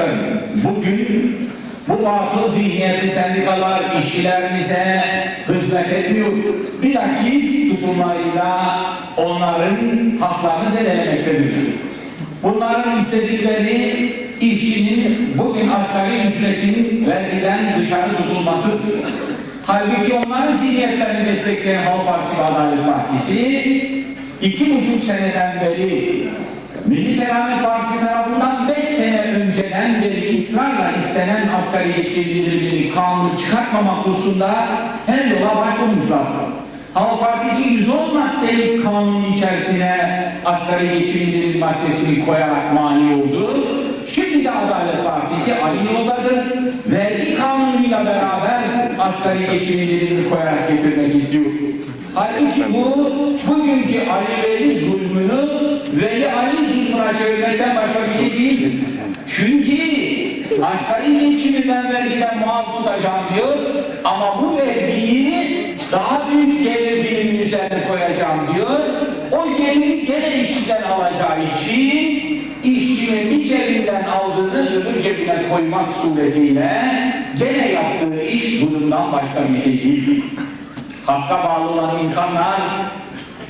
arkadaşlarım, bugün bu batıl zihniyetli sendikalar işçilerimize hizmet etmiyor. Bilakis tutumlarıyla onların haklarını zedelemektedir. Bunların istedikleri işçinin bugün asgari ücretin vergiden dışarı tutulmasıdır. Halbuki onların zihniyetlerini destekleyen Halk Partisi ve Adalet Partisi iki buçuk seneden beri Milli Selamet Partisi tarafından beş sene önceden beri ısrarla istenen asgari geçirdiğini kanun çıkartmamak hususunda her yola başvurmuşlar. Halk Partisi 110 maddelik kanun içerisine asgari geçindirim maddesini koyarak mani oldu. Şimdi de Adalet Partisi aynı yoldadır. Vergi kanunuyla beraber asgari geçindirimini koyarak getirmek istiyor. Halbuki bu bugünkü Ali Veli zulmünü Veli Ali zulmüne çevirmekten başka bir şey değildir. Çünkü asgari geçimi ben vergiden muaf tutacağım diyor ama bu vergiyi daha büyük gelir dilimin üzerine koyacağım diyor. O geliri gene işçiden alacağı için işçinin bir cebinden aldığını öbür cebine koymak suretiyle gene yaptığı iş zulümden başka bir şey değil. Hakka bağlı olan insanlar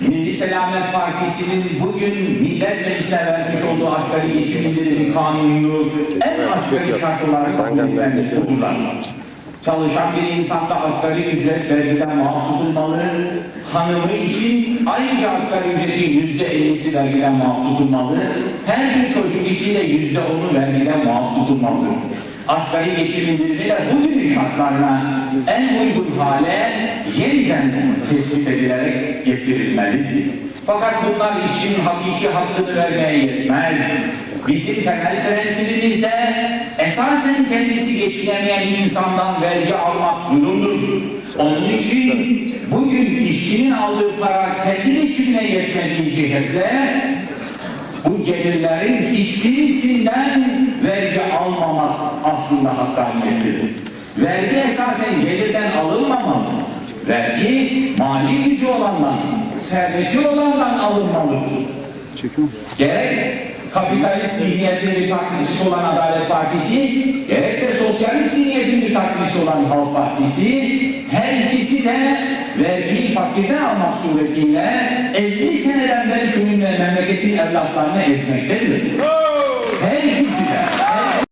Milli Selamet Partisi'nin bugün Millet Meclisi'ne vermiş olduğu asgari geçim indirimi kanununu en asgari şartları kabul vermiş oldular. Çalışan bir insanda asgari ücret vergiden muaf tutulmalı. Hanımı için ayrıca asgari ücretin yüzde ellisi vergiden muaf tutulmalı. Her bir çocuk için de yüzde onu vergiden muaf tutulmalıdır. Asgari geçim indirimi de bugünün şartlarına en uygun hale yeniden tespit edilerek getirilmelidir. Fakat bunlar işçinin hakiki hakkını vermeye yetmez. Bizim temel prensibimiz de esasen kendisi geçinemeyen insandan vergi almak zulümdür. Onun için bugün işçinin aldığı para kendi geçimine yetmediği cihetle bu gelirlerin hiçbirisinden aslında hakkaniyettir. Vergi esasen gelirden alınmamalı. Vergi mali gücü olandan, serveti olandan alınmalıdır. Gerek kapitalist zihniyetin bir takipçisi olan Adalet Partisi, gerekse sosyalist zihniyetin bir takipçisi olan Halk Partisi, her ikisi de vergiyi fakirden almak suretiyle 50 seneden beri şunun memleketin evlatlarını ezmektedir. Her ikisi de, her